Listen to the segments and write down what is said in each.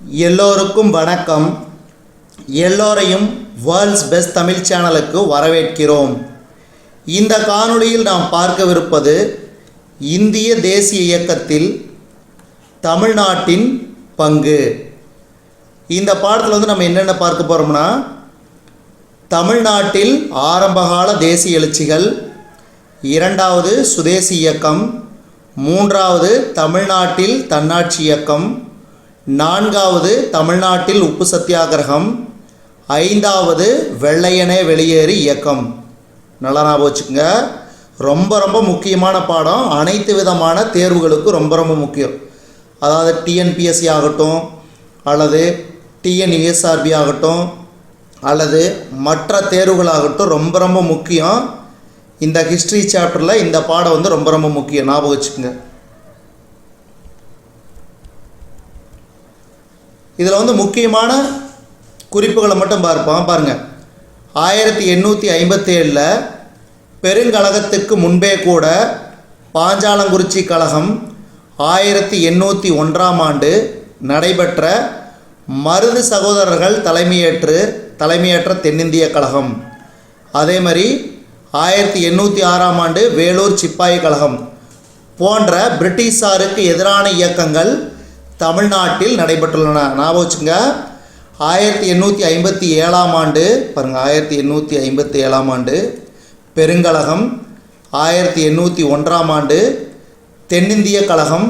எல்லோருக்கும் வணக்கம். எல்லோரையும் வேர்ல்ட்ஸ் பெஸ்ட் தமிழ் சேனலுக்கு வரவேற்கிறோம். இந்த காணொளியில் நாம் பார்க்கவிருப்பது இந்திய தேசிய இயக்கத்தில் தமிழ்நாட்டின் பங்கு. இந்த பாடத்தில் வந்து நம்ம என்னென்ன பார்க்க போகிறோம்னா தமிழ்நாட்டில் ஆரம்பகால தேசிய எழுச்சிகள் இரண்டாவது சுதேசி இயக்கம் மூன்றாவது தமிழ்நாட்டில் தன்னாட்சி இயக்கம் நான்காவது தமிழ்நாட்டில் உப்பு சத்தியாகிரகம். ஐந்தாவது வெள்ளையனே வெளியேறு இயக்கம். நல்லா ஞாபகம் வச்சுக்கோங்க. ரொம்ப ரொம்ப முக்கியமான பாடம். அனைத்து விதமான தேர்வுகளுக்கும் ரொம்ப ரொம்ப முக்கியம். அதாவது டிஎன்பிஎஸ்சி ஆகட்டும் அல்லது டிஎன்யூஎஸ்ஆர்பி ஆகட்டும் அல்லது மற்ற தேர்வுகளாகட்டும் ரொம்ப ரொம்ப முக்கியம். இந்த ஹிஸ்ட்ரி சாப்டரில் இந்த பாடம் வந்து ரொம்ப ரொம்ப முக்கியம். ஞாபகம் வச்சுக்கோங்க. இதில் வந்து முக்கியமான குறிப்புகளை மட்டும் பார்ப்போம். பாருங்கள் ஆயிரத்தி எண்ணூற்றி ஐம்பத்தேழில் பெருங்கழகத்துக்கு முன்பே கூட பாஞ்சாலங்குறிச்சி கழகம் ஆயிரத்தி எண்ணூற்றி ஒன்றாம் ஆண்டு நடைபெற்ற மருது சகோதரர்கள் தலைமையேற்று தலைமையேற்ற தென்னிந்திய கழகம். அதே மாதிரி ஆயிரத்தி எண்ணூற்றி ஆறாம் ஆண்டு வேலூர் சிப்பாய் கழகம் போன்ற பிரிட்டிஷாருக்கு எதிரான இயக்கங்கள் தமிழ்நாட்டில் நடைபெற்றுள்ளன. ஞாபகம் வச்சுங்க ஆயிரத்தி எண்ணூற்றி ஐம்பத்தி ஏழாம் ஆண்டு பாருங்கள் ஆயிரத்தி எண்ணூற்றி ஐம்பத்தி ஏழாம் ஆண்டு பெருங்கழகம். ஆயிரத்தி எண்ணூற்றி ஒன்றாம் ஆண்டு தென்னிந்திய கழகம்.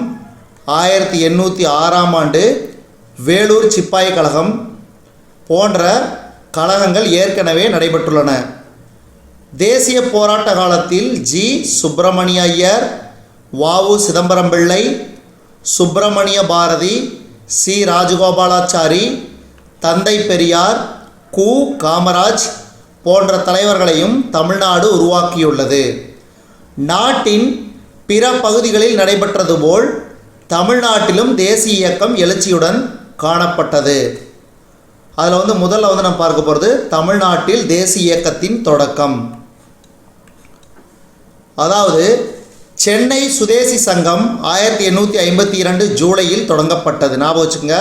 ஆயிரத்தி எண்ணூற்றி ஆறாம் ஆண்டு வேலூர் சிப்பாய் கழகம் போன்ற கழகங்கள் ஏற்கனவே நடைபெற்றுள்ளன. தேசிய போராட்ட காலத்தில் ஜி. சுப்பிரமணிய ஐயர் வாவு சிதம்பரம் பிள்ளை சுப்பிரமணிய பாரதி சி. ராஜகோபாலாச்சாரி தந்தை பெரியார் கு. காமராஜ் போன்ற தலைவர்களையும் தமிழ்நாடு உருவாக்கியுள்ளது. நாட்டின் பிற பகுதிகளில் நடைபெற்றது போல் தமிழ்நாட்டிலும் தேசிய இயக்கம் எழுச்சியுடன் காணப்பட்டது. அதில் வந்து முதல்ல வந்து நம்ம பார்க்க போகிறது தமிழ்நாட்டில் தேசிய இயக்கத்தின் தொடக்கம். அதாவது சென்னை சுதேசி சங்கம் ஆயிரத்தி எண்ணூற்றி ஐம்பத்தி இரண்டு ஜூலையில் தொடங்கப்பட்டது. ஞாபகம் வச்சுக்கோங்க.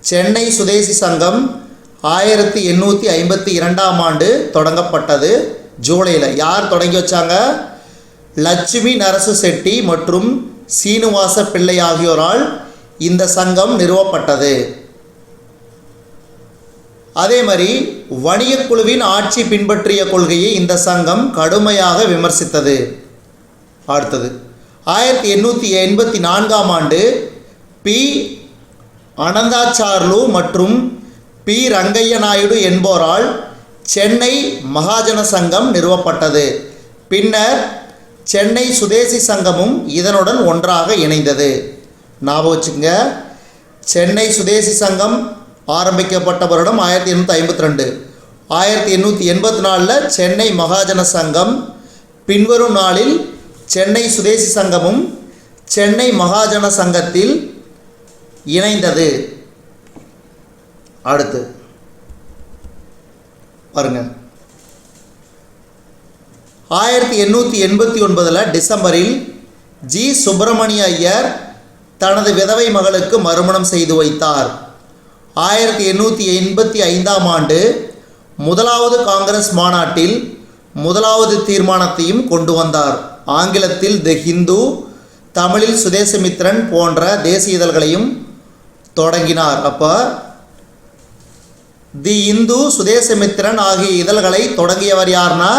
சென்னை சுதேசி சங்கம் ஆயிரத்தி எண்ணூற்றி ஐம்பத்தி இரண்டாம் ஆண்டு தொடங்கப்பட்டது ஜூலையில். யார் தொடங்கி வச்சாங்க? லட்சுமி நரசு செட்டி மற்றும் சீனிவாச பிள்ளை ஆகியோரால் இந்த சங்கம் நிறுவப்பட்டது. அதே மாதிரி வணிகக் குழுவின் ஆட்சி பின்பற்றிய கொள்கையை இந்த சங்கம் கடுமையாக விமர்சித்தது. அடுத்தது ஆயிரத்தி எண்ணூற்றி எண்பத்தி நான்காம் ஆண்டு பி. அனந்தாச்சார்லு மற்றும் பி. ரங்கைய நாயுடு என்போரால் சென்னை மகாஜன சங்கம் நிறுவப்பட்டது. பின்னர் சென்னை சுதேசி சங்கமும் இதனுடன் ஒன்றாக இணைந்தது. ஞாபகம் வச்சுங்க சென்னை சுதேசி சங்கம் ஆரம்பிக்கப்பட்ட வருடம் ஆயிரத்தி எண்ணூற்றி ஐம்பத்தி ரெண்டு. ஆயிரத்தி எண்ணூற்றி எண்பத்தி நாலில் சென்னை மகாஜன சங்கம் பின்வரும் நாளில் சென்னை சுதேசி சங்கமும் சென்னை மகாஜன சங்கத்தில் இணைந்தது. அடுத்து. பாருங்க. ஆயிரத்தி எண்ணூற்றி எண்பத்தி ஒன்பதில் டிசம்பரில் ஜி. சுப்பிரமணிய ஐயர் தனது விதவை மகளுக்கு மறுமணம் செய்து வைத்தார். ஆயிரத்தி எண்ணூற்றி எண்பத்தி ஐந்தாம் ஆண்டு முதலாவது காங்கிரஸ் மாநாட்டில் முதலாவது தீர்மானத்தையும் கொண்டு வந்தார். ஆங்கிலத்தில் தி ஹிந்து தமிழில் சுதேசமித்ரன் போன்ற தேசிய இதழ்களையும் தொடங்கினார். அப்போ தி இந்து சுதேசமித்ரன் ஆகிய இதழ்களை தொடங்கியவர் யார்னா?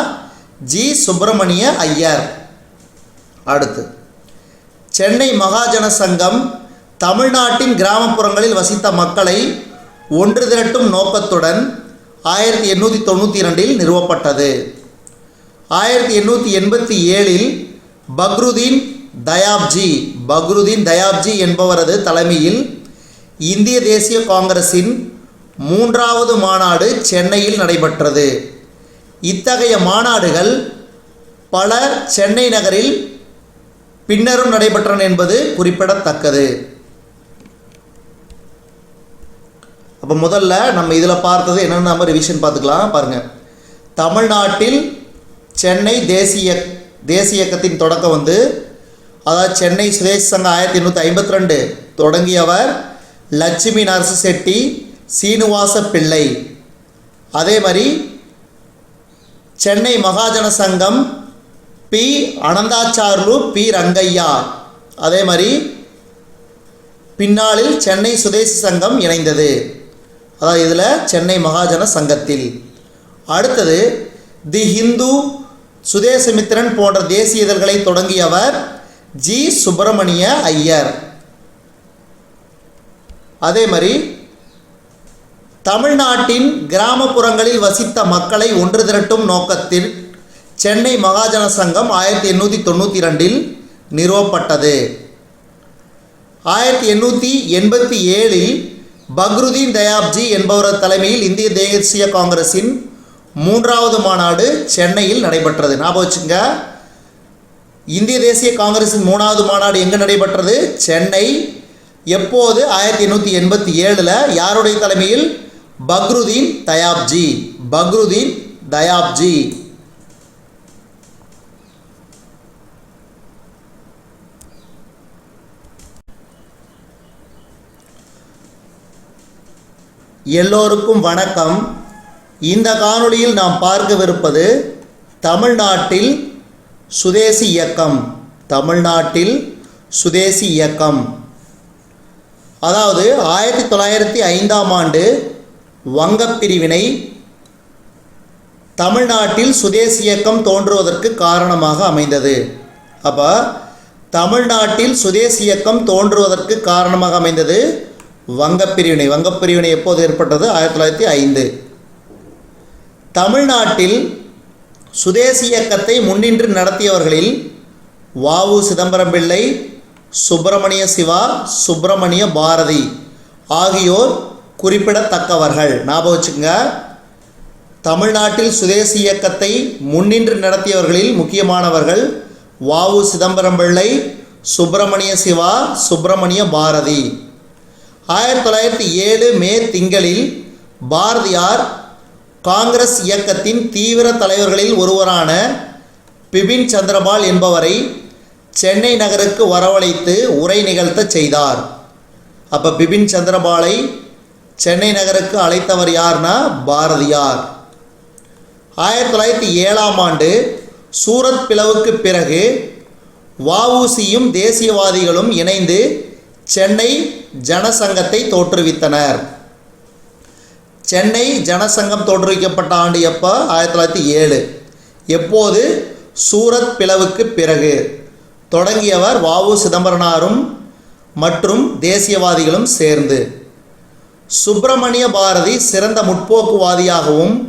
ஜி. சுப்பிரமணிய ஐயர். அடுத்து சென்னை மகாஜன சங்கம் தமிழ்நாட்டின் கிராமப்புறங்களில் வசித்த மக்களை ஒன்று திரட்டும் நோக்கத்துடன் ஆயிரத்தி எண்ணூற்றி தொண்ணூற்றி இரண்டில் நிறுவப்பட்டது. ஆயிரத்தி எண்ணூற்றி எண்பத்தி ஏழில் பக்ருதீன் தயாப்ஜி பக்ருதீன் தயாப்ஜி என்பவரது தலைமையில் இந்திய தேசிய காங்கிரஸின் மூன்றாவது மாநாடு சென்னையில் நடைபெற்றது. இத்தகைய மாநாடுகள் பல சென்னை நகரில் பின்னரும் நடைபெற்றன என்பது குறிப்பிடத்தக்கது. அப்போ முதல்ல நம்ம இதில் பார்த்தது என்னென்ன நம்ம ரிவிஷன் பார்த்துக்கலாம் பாருங்கள் தமிழ்நாட்டில் சென்னை தேசிய தேசிய இயக்கத்தின் தொடக்கம் வந்து அதாவது சென்னை சுதேஷ் சங்கம் ஆயிரத்தி எண்ணூற்றி ஐம்பத்தி ரெண்டு தொடங்கியவர் லட்சுமி நரசு செட்டி சீனிவாச பிள்ளை. அதே மாதிரி சென்னை மகாஜன சங்கம் பி அனந்தாச்சார்லு பி ரங்கையா. அதே மாதிரி பின்னாளில் சென்னை சுதேசி சங்கம் இணைந்தது. அதாவது இதில் சென்னை மகாஜன சங்கத்தில். அடுத்தது தி ஹிந்து சுதேசமித்திரன் போன்ற தேசிய இதழ்களை தொடங்கியவர் ஜி. சுப்பிரமணிய ஐயர். அதே மாதிரி தமிழ்நாட்டின் கிராமப்புறங்களில் வசித்த மக்களை ஒன்று திரட்டும் நோக்கத்தில் சென்னை மகாஜன சங்கம் ஆயிரத்தி எண்ணூற்றி தொண்ணூற்றி ரெண்டில் நிறுவப்பட்டது. ஆயிரத்தி எண்ணூற்றி எண்பத்தி ஏழில் பக்ருதீன் தயாப்ஜி என்பவர் தலைமையில் இந்திய தேசிய காங்கிரஸின் மூன்றாவது மாநாடு சென்னையில் நடைபெற்றது. ஞாபகம் வச்சுங்க இந்திய தேசிய காங்கிரஸின் மூணாவது மாநாடு எங்கே நடைபெற்றது? சென்னை. எப்போது? ஆயிரத்தி எண்ணூற்றி எண்பத்தி ஏழில் யாருடைய தலைமையில்? பக்ருதீன் தயாப்ஜி. பக்ருதீன் தயாப்ஜி. எல்லோருக்கும் வணக்கம். இந்த காணொளியில் நாம் பார்க்கவிருப்பது தமிழ்நாட்டில் சுதேசி இயக்கம். தமிழ்நாட்டில் சுதேசி இயக்கம். அதாவது ஆயிரத்தி தொள்ளாயிரத்தி ஐந்தாம் ஆண்டு வங்கப் பிரிவினை தமிழ்நாட்டில் சுதேசி இயக்கம் தோன்றுவதற்கு காரணமாக அமைந்தது. அப்போ தமிழ்நாட்டில் சுதேசி இயக்கம் தோன்றுவதற்கு காரணமாக அமைந்தது வங்கப் பிரிவினை. வங்கப் பிரிவினை எப்போது ஏற்பட்டது? ஆயிரத்தி தொள்ளாயிரத்தி ஐந்து தமிழ்நாட்டில் சுதேசி இயக்கத்தை முன்னின்று நடத்தியவர்களில் வாவு சிதம்பரம் பிள்ளை சுப்பிரமணிய சிவா சுப்பிரமணிய பாரதி ஆகியோர் குறிப்பிடத்தக்கவர்கள். ஞாபகம் வச்சுக்கோங்க தமிழ்நாட்டில் சுதேசி இயக்கத்தை முன்னின்று நடத்தியவர்களில் முக்கியமானவர்கள் வாவு சிதம்பரம் பிள்ளை சுப்பிரமணிய சிவா சுப்பிரமணிய பாரதி. ஆயிரத்தி தொள்ளாயிரத்தி ஏழு மே திங்களில் பாரதியார் காங்கிரஸ் இயக்கத்தின் தீவிர தலைவர்களில் ஒருவரான பிபின் சந்திரபால் என்பவரை சென்னை நகருக்கு வரவழைத்து உரை நிகழ்த்தச் செய்தார். அப்போ பிபின் சந்திரபாலை சென்னை நகருக்கு அழைத்தவர் யார்னா பாரதியார். ஆயிரத்தி தொள்ளாயிரத்தி ஏழாம் ஆண்டு சூரத் பிளவுக்கு பிறகு வஉசியும் தேசியவாதிகளும் இணைந்து சென்னை ஜனசங்கத்தை தோற்றுவித்தனர். சென்னை ஜனசங்கம் தோற்றுவிக்கப்பட்ட ஆண்டு எப்போ? ஆயிரத்தி தொள்ளாயிரத்தி ஏழு. எப்போது? சூரத் பிளவுக்கு பிறகு. தொடங்கியவர் வாவு சிதம்பரனாரும் மற்றும் தேசியவாதிகளும் சேர்ந்து. சுப்பிரமணிய பாரதி சிறந்த முற்போக்குவாதியாகவும்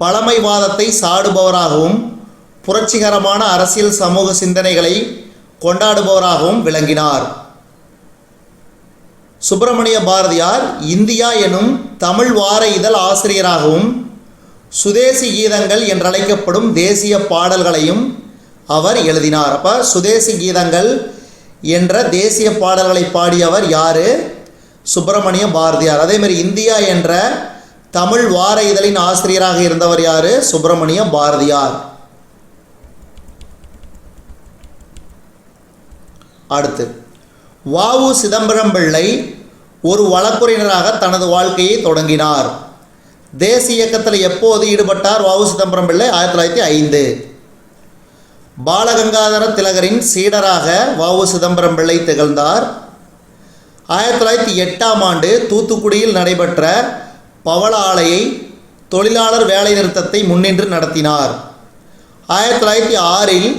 பழமைவாதத்தை சாடுபவராகவும் புரட்சிகரமான அரசியல் சமூக சிந்தனைகளை கொண்டாடுபவராகவும் விளங்கினார். சுப்பிரமணிய பாரதியார் இந்தியா எனும் தமிழ் வார இதழ் ஆசிரியராகவும் சுதேசி கீதங்கள் என்றழைக்கப்படும் தேசிய பாடல்களையும் அவர் எழுதினார். அப்போ சுதேசி கீதங்கள் என்ற தேசிய பாடல்களை பாடியவர் யார்? சுப்பிரமணிய பாரதியார். அதேமாரி இந்தியா என்ற தமிழ் வார இதழின் ஆசிரியராக இருந்தவர் யார்? சுப்பிரமணிய பாரதியார். அடுத்து வாவு சிதம்பரம் பிள்ளை ஒரு வழக்குரைஞராக தனது வாழ்க்கையை தொடங்கினார். தேசிய இயக்கத்தில் எப்போது ஈடுபட்டார் வாவு சிதம்பரம் பிள்ளை? ஆயிரத்தி தொள்ளாயிரத்தி ஐந்து. பாலகங்காதர திலகரின் சீடராக வாவு சிதம்பரம் பிள்ளை திகழ்ந்தார். ஆயிரத்தி தொள்ளாயிரத்தி எட்டாம் ஆண்டு தூத்துக்குடியில் நடைபெற்ற பவள ஆலையை தொழிலாளர் வேலைநிறுத்தத்தை முன்னின்று நடத்தினார். ஆயிரத்தி தொள்ளாயிரத்தி ஆறில்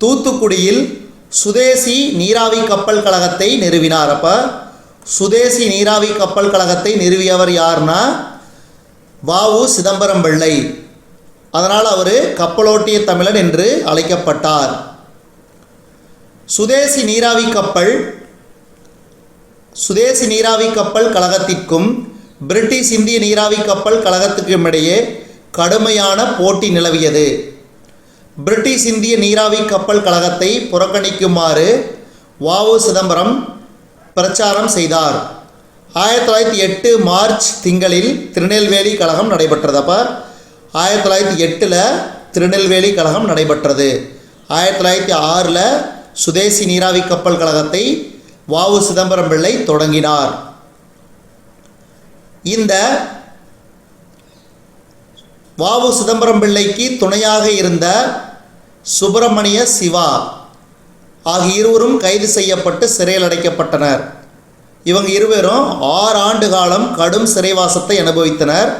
தூத்துக்குடியில் சுதேசி நீராவி கப்பல் கழகத்தை நிறுவினார். அப்போ சுதேசி நீராவி கப்பல் கழகத்தை நிறுவியவர் யார்னா வாவு சிதம்பரம் பிள்ளை அதனால் அவர் கப்பலோட்டிய தமிழன் என்று அழைக்கப்பட்டார். சுதேசி நீராவி கப்பல் சுதேசி நீராவி கப்பல் கழகத்திற்கும் பிரிட்டிஷ் இந்திய நீராவி கப்பல் கழகத்துக்கும் இடையே கடுமையான போட்டி நிலவியது. பிரிட்டிஷ் இந்திய நீராவி கப்பல் கழகத்தை புறக்கணிக்குமாறு வாவு சிதம்பரம் பிரச்சாரம் செய்தார். ஆயிரத்தி தொள்ளாயிரத்தி எட்டு மார்ச் திங்களில் திருநெல்வேலி கழகம் நடைபெற்றது. அப்போ ஆயிரத்தி தொள்ளாயிரத்தி எட்டில் திருநெல்வேலி கழகம் நடைபெற்றது. ஆயிரத்தி தொள்ளாயிரத்தி ஆறில் சுதேசி நீராவி கப்பல் கழகத்தை வாவு சிதம்பரம் பிள்ளை தொடங்கினார். இந்த வாவு சிதம்பரம் பிள்ளைக்கு துணையாக இருந்த சுப்பிரமணிய சிவா ஆகிய இருவரும் கைது செய்யப்பட்டு சிறையில் அடைக்கப்பட்டனர். இவங்க இருவரும் ஆறு ஆண்டு காலம் கடும் சிறைவாசத்தை அனுபவித்தனர்.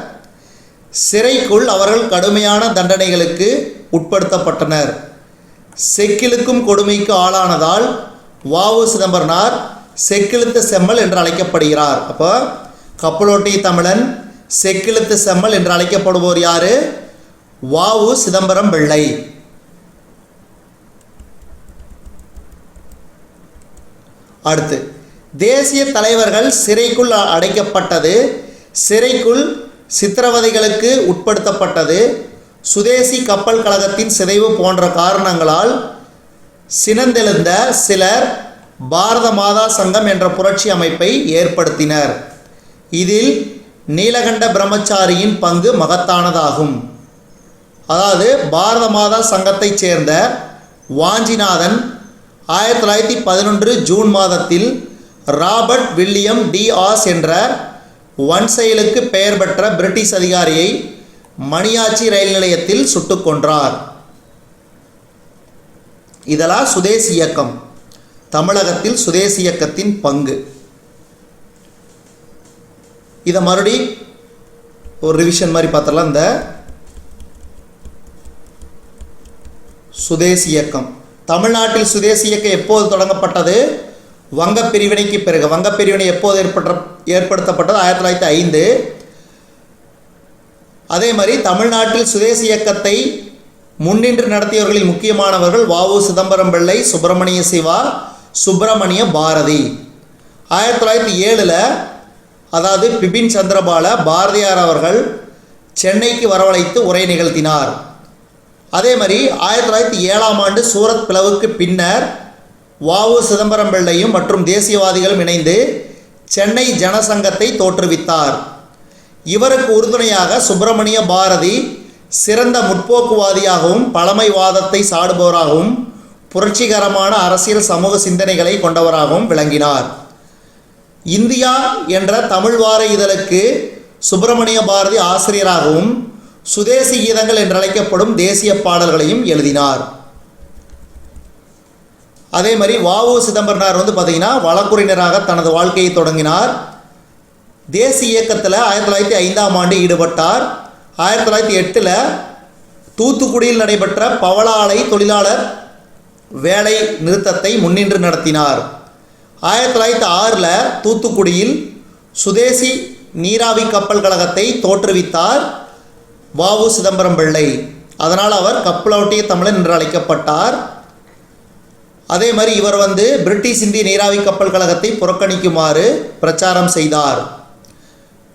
சிறைக்குள் அவர்கள் கடுமையான தண்டனைகளுக்கு உட்படுத்தப்பட்டனர். செக்கிழுக்கும் கொடுமைக்கு ஆளானதால் வாவு சிதம்பரனார் செக்கிழுத்த செம்மல் என்று அழைக்கப்படுகிறார். அப்போ கப்பலோட்டி தமிழன் செக்கிழுத்த செம்மல் என்று அழைக்கப்படுவோர் யாரு? வாவு சிதம்பரம் பிள்ளை அடுத்து தேசிய தலைவர்கள் சிறைக்குள் அடைக்கப்பட்டது சிறைக்குள் சித்திரவதைகளுக்கு உட்படுத்தப்பட்டது சுதேசி கப்பல் கழகத்தின் சிதைவு போன்ற காரணங்களால் சினந்தெழுந்த சிலர் பாரத மாதா சங்கம் என்ற புரட்சி அமைப்பை ஏற்படுத்தினர். இதில் நீலகண்ட பிரம்மச்சாரியின் பங்கு மகத்தானதாகும். அதாவது பாரத மாதா சங்கத்தைச் சேர்ந்த வாஞ்சிநாதன் ஆயிரத்தி தொள்ளாயிரத்தி பதினொன்று ஜூன் மாதத்தில் ராபர்ட் வில்லியம் டி ஆஸ் என்ற வன்செயலுக்கு பெயர் பெற்ற பிரிட்டிஷ் அதிகாரியை மணியாச்சி ரயில் நிலையத்தில் சுட்டுக்கொன்றார் இதெல்லாம் சுதேசி இயக்கம். தமிழகத்தில் சுதேசி இயக்கத்தின் பங்கு. இதை மறுபடி ஒரு ரிவிஷன் மாதிரி பார்த்தரலாம் இந்த சுதேசி இயக்கம். தமிழ்நாட்டில் சுதேசி இயக்கம் எப்போது தொடங்கப்பட்டது? வங்கப் பிரிவினைக்கு பிறகு. வங்கப் பிரிவினை எப்போது ஏற்பட்ட ஏற்படுத்தப்பட்டது? ஆயிரத்தி தொள்ளாயிரத்தி ஐந்து. அதே மாதிரி தமிழ்நாட்டில் சுதேசி இயக்கத்தை முன்னின்று நடத்தியவர்களில் முக்கியமானவர்கள் வாவு சிதம்பரம் பிள்ளை சுப்பிரமணிய சிவா சுப்பிரமணிய பாரதி. ஆயிரத்தி தொள்ளாயிரத்தி ஏழில் அதாவது பிபின் சந்திரபால பாரதியார் அவர்கள் சென்னைக்கு வரவழைத்து உரை நிகழ்த்தினார். அதே மாதிரி ஆயிரத்தி தொள்ளாயிரத்தி ஏழாம் ஆண்டு சூரத் பிளவுக்கு பின்னர் வாவு சிதம்பரம் பிள்ளையும் மற்றும் தேசியவாதிகளும் இணைந்து சென்னை ஜனசங்கத்தை தோற்றுவித்தார். இவருக்கு உறுதுணையாக சுப்பிரமணிய பாரதி சிறந்த முற்போக்குவாதியாகவும் பழமைவாதத்தை சாடுபவராகவும் புரட்சிகரமான அரசியல் சமூக சிந்தனைகளை கொண்டவராகவும் விளங்கினார். இந்தியா என்ற தமிழ் வார இதழுக்கு சுப்பிரமணிய பாரதி ஆசிரியராகவும் சுதேசி கீதங்கள் என்றழைக்கப்படும் தேசிய பாடல்களையும் எழுதினார். அதே மாதிரி வாவு சிதம்பரனார் வந்து பார்த்தீங்கன்னா வழக்குரைஞராக தனது வாழ்க்கையை தொடங்கினார். தேசிய இயக்கத்தில் ஆயிரத்தி தொள்ளாயிரத்தி ஐந்தாம் ஆண்டு ஈடுபட்டார். ஆயிரத்தி தொள்ளாயிரத்தி எட்டில் தூத்துக்குடியில் நடைபெற்ற பவளாலை தொழிலாளர் வேலை நிறுத்தத்தை முன்னின்று நடத்தினார். ஆயிரத்தி தொள்ளாயிரத்தி ஆறில் தூத்துக்குடியில் சுதேசி நீராவி கப்பல் கழகத்தை தோற்றுவித்தார். வாவு சிதம்பரம் பிள்ளை. அதனால் அவர் கப்பலோட்டிய தமிழன் என்று அழைக்கப்பட்டார். அதே மாதிரி இவர் வந்து பிரிட்டிஷ் இந்திய நீராவி கப்பல் கழகத்தை புறக்கணிக்குமாறு பிரச்சாரம் செய்தார்.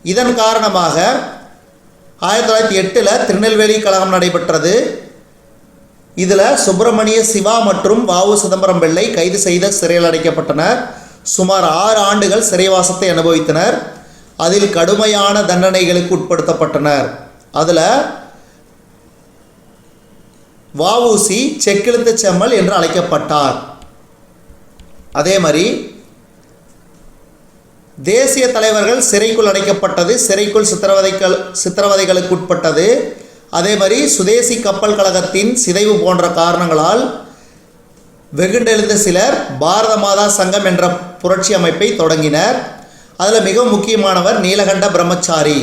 இதன் காரணமாக ஆயிரத்தி தொள்ளாயிரத்தி எட்டில் திருநெல்வேலி கழகம் நடைபெற்றது. இதில் சுப்பிரமணிய சிவா மற்றும் வாவு சிதம்பரம் பிள்ளை கைது செய்த சிறையில் அடைக்கப்பட்டனர். சுமார் ஆறு ஆண்டுகள் சிறைவாசத்தை அனுபவித்தனர். அதில் கடுமையான தண்டனைகளுக்கு உட்படுத்தப்பட்டனர். அதில் வஉசி செக்கெழுத்து செம்மல் என்று அழைக்கப்பட்டார். அதே மாதிரி தேசிய தலைவர்கள் சிறைக்குள் அடைக்கப்பட்டது சிறைக்குள் சித்திரவதைகள் சித்திரவதைகளுக்கு உட்பட்டது அதே மாதிரி சுதேசி கப்பல் கழகத்தின் சிதைவு போன்ற காரணங்களால் வெகுண்டெழுந்த சிலர் பாரத மாதா சங்கம் என்ற புரட்சி அமைப்பை தொடங்கினர். அதில் மிக முக்கியமானவர் நீலகண்ட பிரம்மச்சாரி.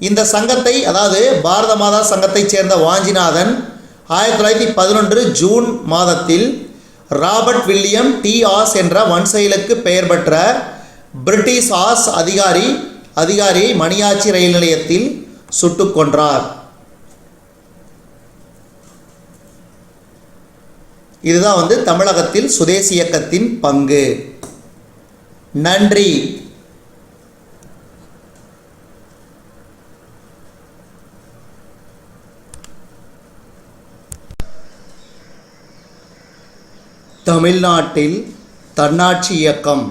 இந்த சங்கத்தை அதாவது பாரத மாதா சங்கத்தைச் சேர்ந்த வாஞ்சிநாதன் ஆயிரத்தி தொள்ளாயிரத்தி பதினொன்று ஜூன் மாதத்தில் ராபர்ட் வில்லியம் டி ஆஸ் என்ற வன்செயலுக்கு பெயர் பெற்ற பிரிட்டிஷ் ஆஸ் அதிகாரி அதிகாரியை மணியாச்சி ரயில் நிலையத்தில் சுட்டுக் கொன்றார். இதுதான் வந்து தமிழகத்தில் சுதேசி இயக்கத்தின் பங்கு. நன்றி. தமிழ்நாட்டில் தன்னாட்சி இயக்கம்.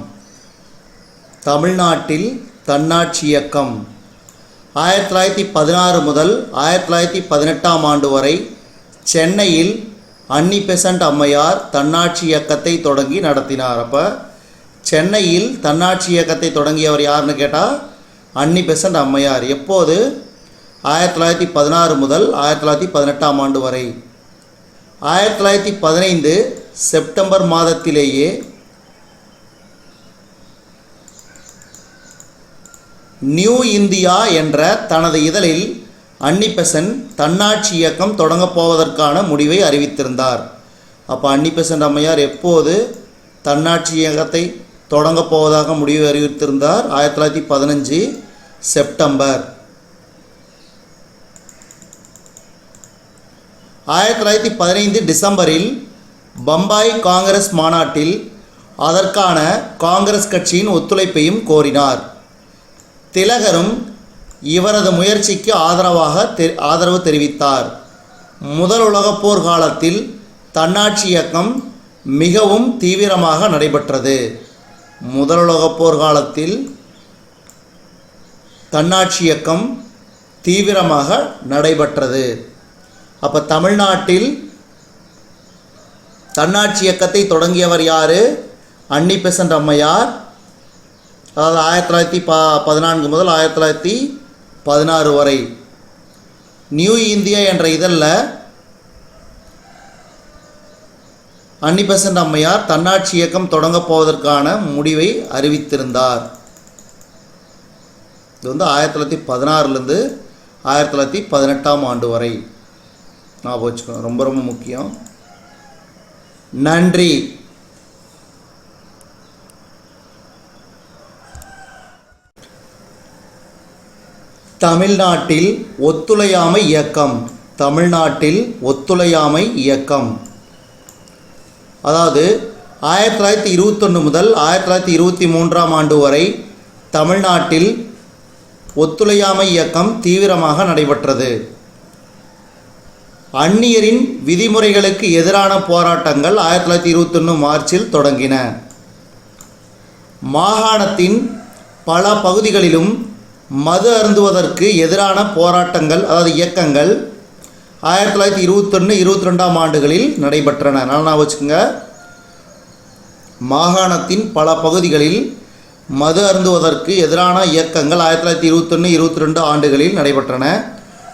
தமிழ்நாட்டில் தன்னாட்சி இயக்கம். ஆயிரத்தி தொள்ளாயிரத்தி பதினாறு முதல் ஆயிரத்தி தொள்ளாயிரத்தி பதினெட்டாம் ஆண்டு வரை சென்னையில் அன்னி பெசன்ட் அம்மையார் தன்னாட்சி இயக்கத்தை தொடங்கி நடத்தினார். அப்போ சென்னையில் தன்னாட்சி இயக்கத்தை தொடங்கியவர் யாருன்னு கேட்டால் அன்னி பெசன்ட் அம்மையார். எப்போது? ஆயிரத்தி தொள்ளாயிரத்தி பதினாறு முதல் ஆயிரத்தி தொள்ளாயிரத்தி பதினெட்டாம் ஆண்டு வரை. ஆயிரத்தி தொள்ளாயிரத்தி பதினைந்து செப்டம்பர் மாதத்திலேயே நியூ இந்தியா என்ற தனது இதழில் அன்னி பெசன்ட் தன்னாட்சி இயக்கம் தொடங்கப் போவதற்கான முடிவை அறிவித்திருந்தார். அப்போ அன்னி பெசன்ட் அம்மையார் எப்போது தன்னாட்சி இயக்கத்தை தொடங்கப் போவதாக முடிவு அறிவித்திருந்தார்? ஆயிரத்தி தொள்ளாயிரத்தி பதினஞ்சு செப்டம்பர். ஆயிரத்தி தொள்ளாயிரத்தி பதினைந்து டிசம்பரில் பம்பாய் காங்கிரஸ் மாநாட்டில் அதற்கான காங்கிரஸ் கட்சியின் ஒத்துழைப்பையும் கோரினார். திலகரும் இவரது முயற்சிக்கு ஆதரவாக தெ ஆதரவு தெரிவித்தார். முதல் உலகப் போர் காலத்தில் தன்னாட்சி இயக்கம் மிகவும் தீவிரமாக நடைபெற்றது. முதல் உலகப் போர் காலத்தில் தன்னாட்சி இயக்கம் தீவிரமாக நடைபெற்றது. அப்போ தமிழ்நாட்டில் தன்னாட்சி இயக்கத்தை தொடங்கியவர் யார்? அன்னி பெசன்ட் அம்மையார். அதாவது ஆயிரத்தி தொள்ளாயிரத்தி ப பதினான்கு முதல் ஆயிரத்தி தொள்ளாயிரத்தி பதினாறு வரை. நியூ இந்தியா என்ற இதழில் அன்னி பெசன்ட் அம்மையார் தன்னாட்சி இயக்கம் தொடங்கப் போவதற்கான முடிவை அறிவித்திருந்தார். இது வந்து ஆயிரத்தி தொள்ளாயிரத்தி பதினாறுலேருந்து ஆயிரத்தி தொள்ளாயிரத்தி பதினெட்டாம் ஆண்டு வரை. நான் வச்சுக்கணும் ரொம்ப ரொம்ப முக்கியம். நன்றி. தமிழ்நாட்டில் ஒத்துழையாமை இயக்கம். தமிழ்நாட்டில் ஒத்துழையாமை இயக்கம். அதாவது ஆயிரத்தி தொள்ளாயிரத்தி இருபத்தொன்று முதல் ஆயிரத்தி தொள்ளாயிரத்தி இருபத்தி மூன்றாம் ஆண்டு வரை தமிழ்நாட்டில் ஒத்துழையாமை இயக்கம் தீவிரமாக நடைபெற்றது. அந்நியரின் விதிமுறைகளுக்கு எதிரான போராட்டங்கள் ஆயிரத்தி தொள்ளாயிரத்தி இருபத்தொன்று மார்ச்சில் தொடங்கின. மாகாணத்தின் பல பகுதிகளிலும் மது அருந்துவதற்கு எதிரான போராட்டங்கள் அதாவது இயக்கங்கள் ஆயிரத்தி தொள்ளாயிரத்தி இருபத்தொன்று இருபத்தி ரெண்டாம் ஆண்டுகளில் நடைபெற்றன. நல்லா வச்சுக்கோங்க. மாகாணத்தின் பல பகுதிகளில் மது அருந்துவதற்கு எதிரான இயக்கங்கள் ஆயிரத்தி தொள்ளாயிரத்தி இருபத்தொன்று இருபத்தி ரெண்டு ஆண்டுகளில் நடைபெற்றன.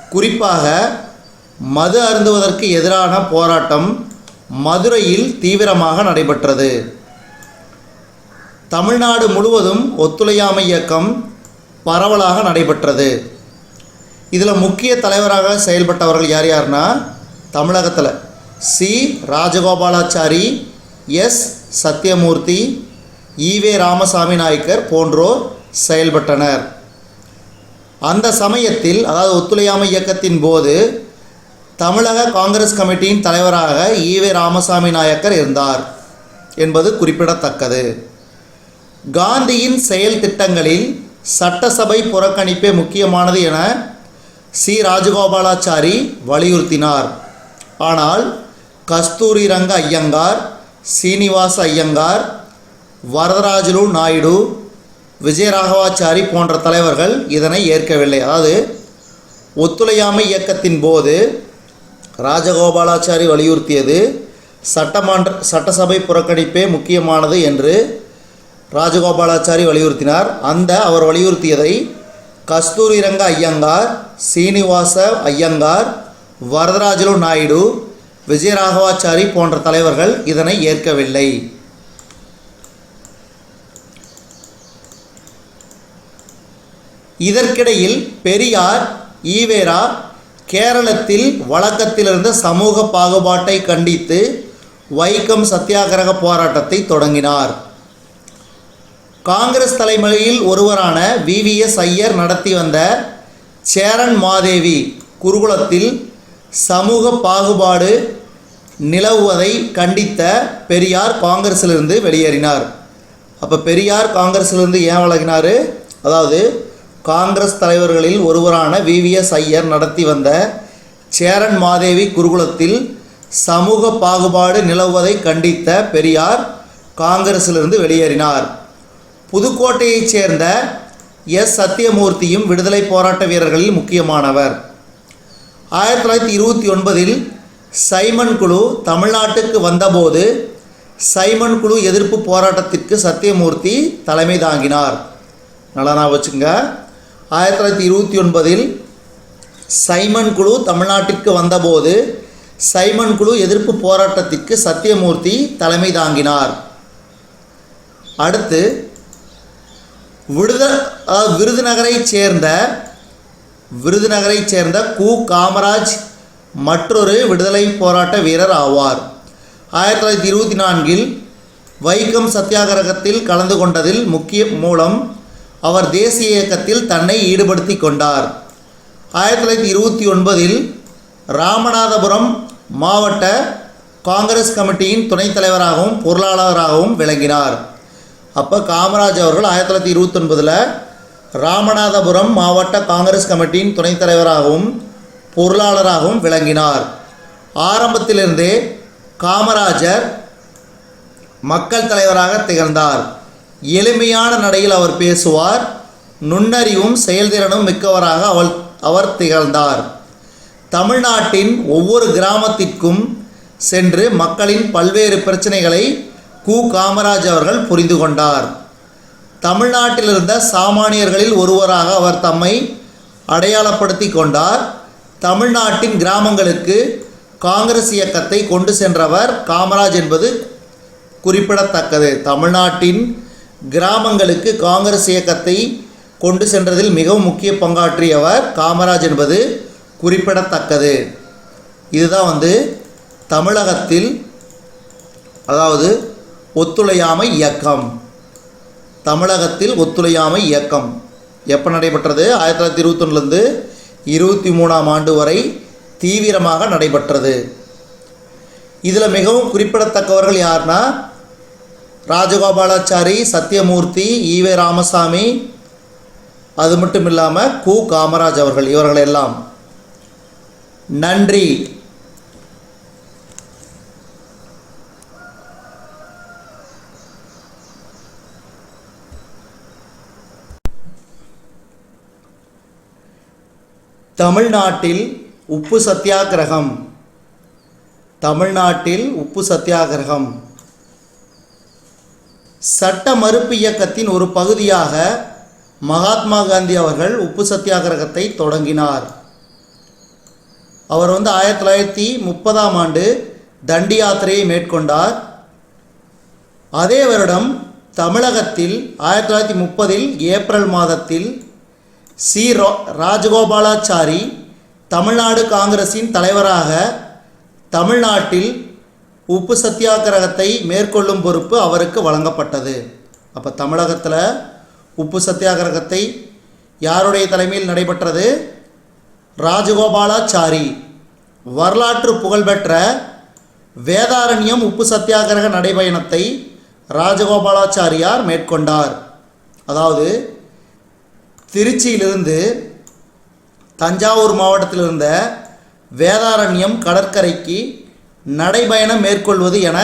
குறிப்பாக மது அருந்துவதற்கு எதிரான போராட்டம் மதுரையில் தீவிரமாக நடைபெற்றது. தமிழ்நாடு முழுவதும் ஒத்துழையாமை இயக்கம் பரவலாக நடைபெற்றது. இதில் முக்கிய தலைவராக செயல்பட்டவர்கள் யார் யாருன்னா தமிழகத்தில் C. Rajagopalachari S. Sathyamurthy E V Ramasamy Naicker போன்றோர் செயல்பட்டனர். அந்த சமயத்தில் அதாவது ஒத்துழையாமை இயக்கத்தின் போது தமிழக காங்கிரஸ் கமிட்டியின் தலைவராக ஈவே ராமசாமி நாயக்கர் இருந்தார் என்பது குறிப்பிடத்தக்கது. காந்தியின் செயல் திட்டங்களில் சட்டசபை புறக்கணிப்பே முக்கியமானது என சி. ராஜகோபாலாச்சாரி வலியுறுத்தினார். ஆனால் கஸ்தூரி ரங்க ஐயங்கார் சீனிவாச ஐயங்கார் வரதராஜுலு நாயுடு விஜயராகவாச்சாரி போன்ற தலைவர்கள் இதனை ஏற்கவில்லை. அதாவது ஒத்துழையாமை இயக்கத்தின் போது ராஜகோபாலாச்சாரி வலியுறுத்தியது. சட்டமன்ற சட்டசபை புறக்கணிப்பே முக்கியமானது என்று ராஜகோபாலாச்சாரி வலியுறுத்தினார். அந்த அவர் வலியுறுத்தியதை கஸ்தூரி ரங்க ஐயங்கார் சீனிவாச ஐயங்கார் வரதராஜலு நாயுடு விஜயராகவாச்சாரி போன்ற தலைவர்கள் இதனை ஏற்கவில்லை. இதற்கிடையில் பெரியார் ஈவேரா கேரளத்தில் வழக்கத்தில் இருந்த சமூக பாகுபாட்டை கண்டித்து வைக்கம் சத்தியாகிரக போராட்டத்தை தொடங்கினார். காங்கிரஸ் தலைமையில் ஒருவரான விவிஎஸ் ஐயர் நடத்தி வந்த சேரன் மாதேவி குருகுலத்தில் சமூக பாகுபாடு நிலவுவதை கண்டித்த பெரியார் காங்கிரஸிலிருந்து வெளியேறினார். அப்போ பெரியார் காங்கிரஸிலிருந்து ஏன் விலகினார் அதாவது காங்கிரஸ் தலைவர்களில் ஒருவரான விவிஎஸ் ஐயர் நடத்தி வந்த சேரன் மாதேவி குருகுலத்தில் சமூக பாகுபாடு நிலவுவதை கண்டித்த பெரியார் காங்கிரஸிலிருந்து வெளியேறினார். புதுக்கோட்டையைச் சேர்ந்த எஸ். சத்தியமூர்த்தியும் விடுதலை போராட்ட வீரர்களில் முக்கியமானவர். ஆயிரத்தி தொள்ளாயிரத்தி இருபத்தி ஒன்பதில் சைமன் குழு தமிழ்நாட்டுக்கு வந்தபோது சைமன் குழு எதிர்ப்பு போராட்டத்திற்கு சத்தியமூர்த்தி தலைமை தாங்கினார். நல்லா நான் வச்சுங்க ஆயிரத்தி தொள்ளாயிரத்தி இருபத்தி ஒன்பதில் சைமன் குழு தமிழ்நாட்டிற்கு வந்தபோது சைமன் குழு எதிர்ப்பு போராட்டத்திற்கு சத்தியமூர்த்தி தலைமை தாங்கினார். அடுத்து விடுத விருதுநகரைச் சேர்ந்த விருதுநகரைச் சேர்ந்த கு. காமராஜ் மற்றொரு விடுதலை போராட்ட வீரர் ஆவார். ஆயிரத்தி தொள்ளாயிரத்தி இருபத்தி நான்கில் வைக்கம் சத்தியாகிரகத்தில் கலந்து கொண்டதில் முக்கிய மூலம் அவர் தேசிய இயக்கத்தில் தன்னை ஈடுபடுத்தி கொண்டார். ஆயிரத்தி தொள்ளாயிரத்தி இருபத்தி ஒன்பதில் ராமநாதபுரம் மாவட்ட காங்கிரஸ் கமிட்டியின் துணைத் தலைவராகவும் பொருளாளராகவும் விளங்கினார். அப்போ காமராஜ் அவர்கள் ஆயிரத்தி தொள்ளாயிரத்தி இருபத்தொன்பதில் ராமநாதபுரம் மாவட்ட காங்கிரஸ் கமிட்டியின் துணைத் தலைவராகவும் பொருளாளராகவும் விளங்கினார். ஆரம்பத்திலிருந்தே காமராஜர் மக்கள் தலைவராக திகழ்ந்தார். எளிமையான நடையில் அவர் பேசுவார். நுண்ணறிவும் செயல்திறனும் மிக்கவராக அவள் அவர் திகழ்ந்தார். தமிழ்நாட்டின் ஒவ்வொரு கிராமத்திற்கும் சென்று மக்களின் பல்வேறு பிரச்சனைகளை கு. காமராஜ் அவர்கள் புரிந்து கொண்டார். தமிழ்நாட்டில் இருந்த சாமானியர்களில் ஒருவராக அவர் தம்மை அடையாளப்படுத்தி கொண்டார். தமிழ்நாட்டின் கிராமங்களுக்கு காங்கிரஸ் இயக்கத்தை கொண்டு சென்றவர் காமராஜ் என்பது குறிப்பிடத்தக்கது. தமிழ்நாட்டின் கிராமங்களுக்கு காங்கிரஸ் இயக்கத்தை கொண்டு சென்றதில் மிகவும் முக்கிய பங்காற்றியவர் காமராஜ் என்பது குறிப்பிடத்தக்கது. இதுதான் வந்து தமிழகத்தில் அதாவது ஒத்துழையாமை இயக்கம். தமிழகத்தில் ஒத்துழையாமை இயக்கம். எப்போ நடைபெற்றது? ஆயிரத்தி தொள்ளாயிரத்தி இருபத்தொன்னுலேருந்து இருபத்தி மூணாம் ஆண்டு வரை தீவிரமாக நடைபெற்றது. இதில் மிகவும் குறிப்பிடத்தக்கவர்கள் யார்னா ராஜகோபாலாச்சாரி சத்யமூர்த்தி ஈவே ராமசாமி அது மட்டும் இல்லாமல் கு. காமராஜ் அவர்கள் இவர்கள் எல்லாம் நன்றி. தமிழ்நாட்டில் உப்பு சத்தியாகிரகம். தமிழ்நாட்டில் உப்பு சத்தியாகிரகம். சட்ட மறுப்பு இயக்கத்தின் ஒரு பகுதியாக மகாத்மா காந்தி அவர்கள் உப்பு சத்தியாகிரகத்தை தொடங்கினார். அவர் வந்து ஆயிரத்தி தொள்ளாயிரத்தி முப்பதாம் ஆண்டு தண்டி யாத்திரையை மேற்கொண்டார். அதே வருடம் தமிழகத்தில் ஆயிரத்தி தொள்ளாயிரத்தி முப்பதில் ஏப்ரல் மாதத்தில் சி. ராஜகோபாலாச்சாரி தமிழ்நாடு காங்கிரஸின் தலைவராக தமிழ்நாட்டில் உப்பு சத்தியாகிரகத்தை மேற்கொள்ளும் பொறுப்பு அவருக்கு வழங்கப்பட்டது. அப்போ தமிழகத்தில் உப்பு சத்தியாகிரகத்தை யாருடைய தலைமையில் நடைபெற்றது? ராஜகோபாலாச்சாரி. வரலாற்று புகழ்பெற்ற வேதாரண்யம் உப்பு சத்தியாகிரக நடைபயணத்தை ராஜகோபாலாச்சாரியார் மேற்கொண்டார். அதாவது திருச்சியிலிருந்து தஞ்சாவூர் மாவட்டத்தில் இருந்த வேதாரண்யம் கடற்கரைக்கு நடைபயணம் மேற்கொள்வது என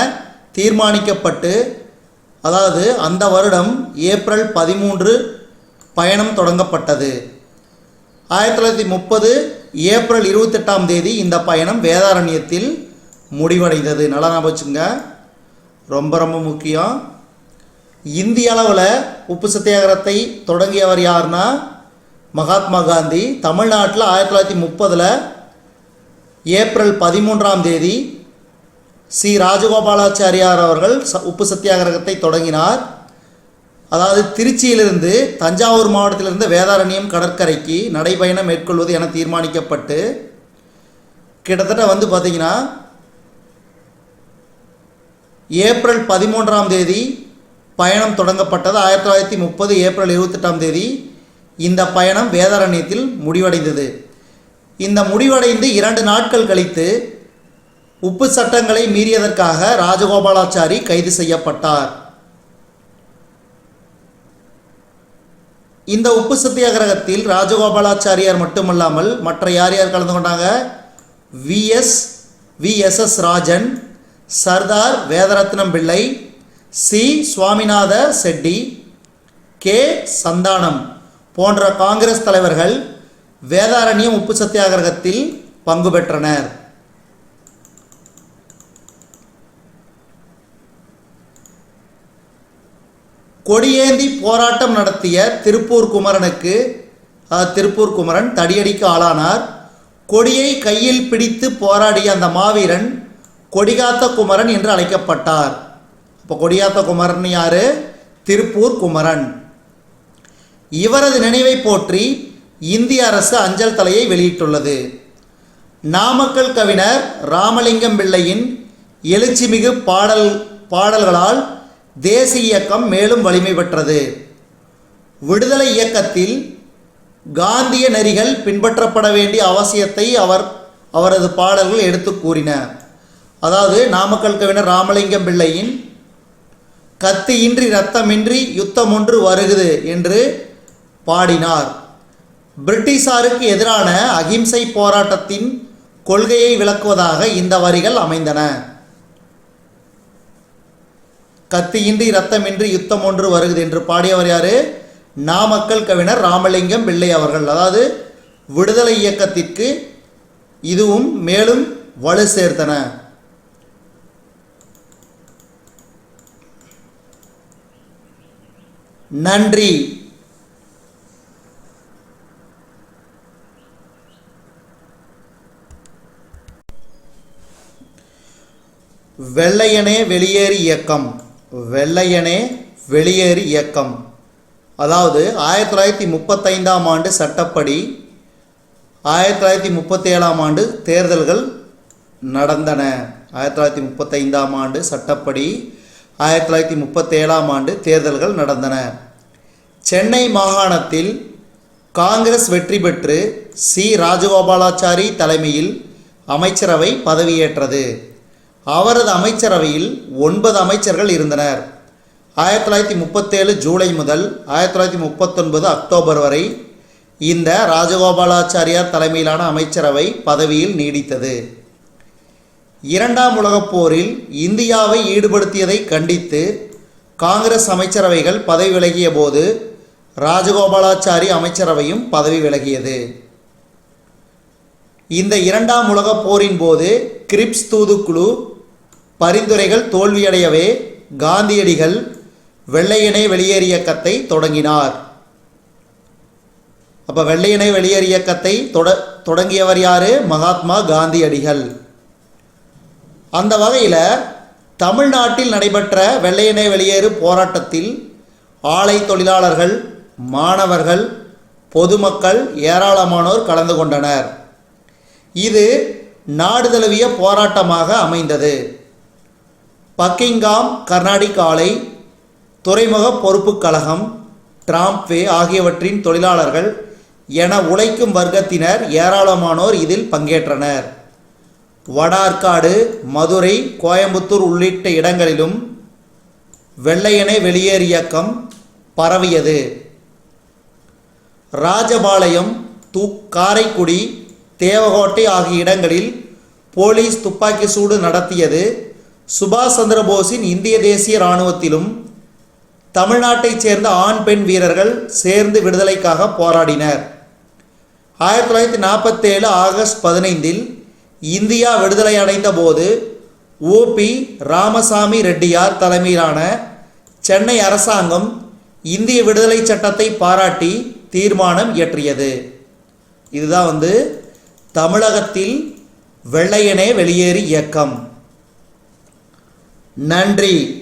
தீர்மானிக்கப்பட்டு அதாவது அந்த வருடம் ஏப்ரல் பதிமூன்று பயணம் தொடங்கப்பட்டது. ஆயிரத்தி தொள்ளாயிரத்தி முப்பது ஏப்ரல் இருபத்தெட்டாம் தேதி இந்த பயணம் வேதாரண்யத்தில் முடிவடைந்தது. நல்லா ஞாபகம் வச்சுங்க ரொம்ப ரொம்ப முக்கியம். இந்திய அளவில் உப்பு சத்தியாகிரத்தை தொடங்கியவர் யாருன்னா மகாத்மா காந்தி. தமிழ்நாட்டில் ஆயிரத்தி தொள்ளாயிரத்தி முப்பதில் ஏப்ரல் பதிமூன்றாம் தேதி சி. ராஜகோபாலாச்சாரியார் அவர்கள் ச- உப்பு சத்தியாகிரகத்தை தொடங்கினார். அதாவது திருச்சியிலிருந்து தஞ்சாவூர் மாவட்டத்திலிருந்து வேதாரண்யம் கடற்கரைக்கு நடைபயணம் மேற்கொள்வது என தீர்மானிக்கப்பட்டு கிட்டத்தட்ட வந்து பார்த்திங்கன்னா ஏப்ரல் பதிமூன்றாம் தேதி பயணம் தொடங்கப்பட்டது. ஆயிரத்தி தொள்ளாயிரத்தி முப்பது ஏப்ரல் இருபத்தெட்டாம் தேதி இந்த பயணம் வேதாரண்யத்தில் முடிவடைந்தது. இந்த முடிவடைந்து இரண்டு நாட்கள் கழித்து உப்பு சட்டங்களை மீறியதற்காக ராஜகோபாலாச்சாரி கைது செய்யப்பட்டார். இந்த உப்பு சத்தியாகிரகத்தில் ராஜகோபாலாச்சாரியார் மட்டுமல்லாமல் மற்ற யார் யார் கலந்து கொண்டாங்க? V S V S S Rajan Sardar Vedaratnam Pillai C Swaminatha Chetty K Santhanam போன்ற காங்கிரஸ் தலைவர்கள் வேதாரண்யம் உப்பு சத்தியாகிரகத்தில் பங்கு பெற்றனர். கொடியேந்தி போராட்டம் நடத்திய திருப்பூர் குமரனுக்கு திருப்பூர் குமரன் தடியடிக்கு ஆளானார். கொடியை கையில் பிடித்து போராடிய அந்த மாவீரன் கொடிகாத்த குமரன் என்று அழைக்கப்பட்டார். இப்போ கொடியாத்த குமரன் யாரு? திருப்பூர் குமரன். இவரது நினைவை போற்றி இந்திய அரசு அஞ்சல் தலையை வெளியிட்டுள்ளது. நாமக்கல் கவிஞர் ராமலிங்கம் பிள்ளையின் எழுச்சிமிகு பாடல் பாடல்களால் தேசிய இயக்கம் மேலும் வலிமை பெற்றது. விடுதலை இயக்கத்தில் காந்திய நெறிகள் பின்பற்றப்பட வேண்டிய அவசியத்தை அவர் அவரது பாடல்கள் எடுத்து கூறின. அதாவது நாமக்கல் கவிஞர் ராமலிங்கம் பிள்ளையின் கத்தியின்றி இரத்தமின்றி யுத்தம் ஒன்று வருகுது என்று பாடினார். பிரிட்டிஷாருக்கு எதிரான அகிம்சை போராட்டத்தின் கொள்கையை விளக்குவதாக இந்த வரிகள் அமைந்தன. கத்தியின்றி இரத்தமின்றி யுத்தம் ஒன்று வருகிறது என்று பாடியவர் யாரு? நாமக்கல் கவிஞர் ராமலிங்கம் பிள்ளை அவர்கள். அதாவது விடுதலை இயக்கத்திற்கு இதுவும் மேலும் வலு சேர்த்தன. நன்றி. வெள்ளையனே வெளியேறு இயக்கம். வெள்ளையனே வெளியேறு இயக்கம். அதாவது ஆயிரத்தி தொள்ளாயிரத்தி முப்பத்தைந்தாம் ஆண்டு சட்டப்படி ஆயிரத்தி தொள்ளாயிரத்தி முப்பத்தேழாம் ஆண்டு தேர்தல்கள் நடந்தன. ஆயிரத்தி தொள்ளாயிரத்தி முப்பத்தைந்தாம் ஆண்டு சட்டப்படி ஆயிரத்தி தொள்ளாயிரத்தி முப்பத்தேழாம் ஆண்டு தேர்தல்கள் நடந்தன. சென்னை மாகாணத்தில் காங்கிரஸ் வெற்றி பெற்று சி. ராஜகோபாலாச்சாரி தலைமையில் அமைச்சரவை பதவியேற்றது. அவரது அமைச்சரவையில் ஒன்பது அமைச்சர்கள் இருந்தனர். ஆயிரத்தி தொள்ளாயிரத்தி முப்பத்தேழு ஜூலை முதல் ஆயிரத்தி தொள்ளாயிரத்தி முப்பத்தொன்பது அக்டோபர் வரை இந்த ராஜகோபாலாச்சாரியார் தலைமையிலான அமைச்சரவை பதவியில் நீடித்தது. இரண்டாம் உலகப் போரில் இந்தியாவை ஈடுபடுத்தியதை கண்டித்து காங்கிரஸ் அமைச்சரவைகள் பதவி விலகிய போது ராஜகோபாலாச்சாரி அமைச்சரவையும் பதவி விலகியது. இந்த இரண்டாம் உலகப் போரின் போது கிரிப்ஸ் தூதுக்குழு பரிந்துரைகள் தோல்வியடையவே காந்தியடிகள் வெள்ளையனே வெளியேறு இயக்கத்தை தொடங்கினார். அப்போ வெள்ளையனே வெளியேறு இயக்கத்தை தொட தொடங்கியவர் யாரு? மகாத்மா காந்தியடிகள். அந்த வகையில் தமிழ்நாட்டில் நடைபெற்ற வெள்ளையனே வெளியேறு போராட்டத்தில் ஆலை தொழிலாளர்கள் மாணவர்கள் பொதுமக்கள் ஏராளமானோர் கலந்து கொண்டனர். இது நாடு தழுவிய போராட்டமாக அமைந்தது. பக்கிங்காம் கர்நாடிக் ஆலை துறைமுக பொறுப்புக் கழகம் டிராம்ப்வே ஆகியவற்றின் தொழிலாளர்கள் என உழைக்கும் வர்க்கத்தினர் ஏராளமானோர் இதில் பங்கேற்றனர். வடார்காடு மதுரை கோயம்புத்தூர் உள்ளிட்ட இடங்களிலும் வெள்ளையனே வெளியேறு இயக்கம் பரவியது. ராஜபாளையம் தூ காரைக்குடி தேவகோட்டை ஆகிய இடங்களில் போலீஸ் துப்பாக்கி சூடு நடத்தியது. சுபாஷ் சந்திரபோஸின் இந்திய தேசிய இராணுவத்திலும் தமிழ்நாட்டைச் சேர்ந்த ஆண் பெண் வீரர்கள் சேர்ந்து விடுதலைக்காக போராடினர். ஆயிரத்தி தொள்ளாயிரத்தி நாற்பத்தேழு ஆகஸ்ட் பதினைந்தில் இந்தியா விடுதலை அடைந்த போது ஓபி ராமசாமி ரெட்டியார் தலைமையிலான சென்னை அரசாங்கம் இந்திய விடுதலை சட்டத்தை பாராட்டி தீர்மானம் இயற்றியது. இதுதான் வந்து தமிழகத்தில் வெள்ளையனே வெளியேறு இயக்கம். நன்றி.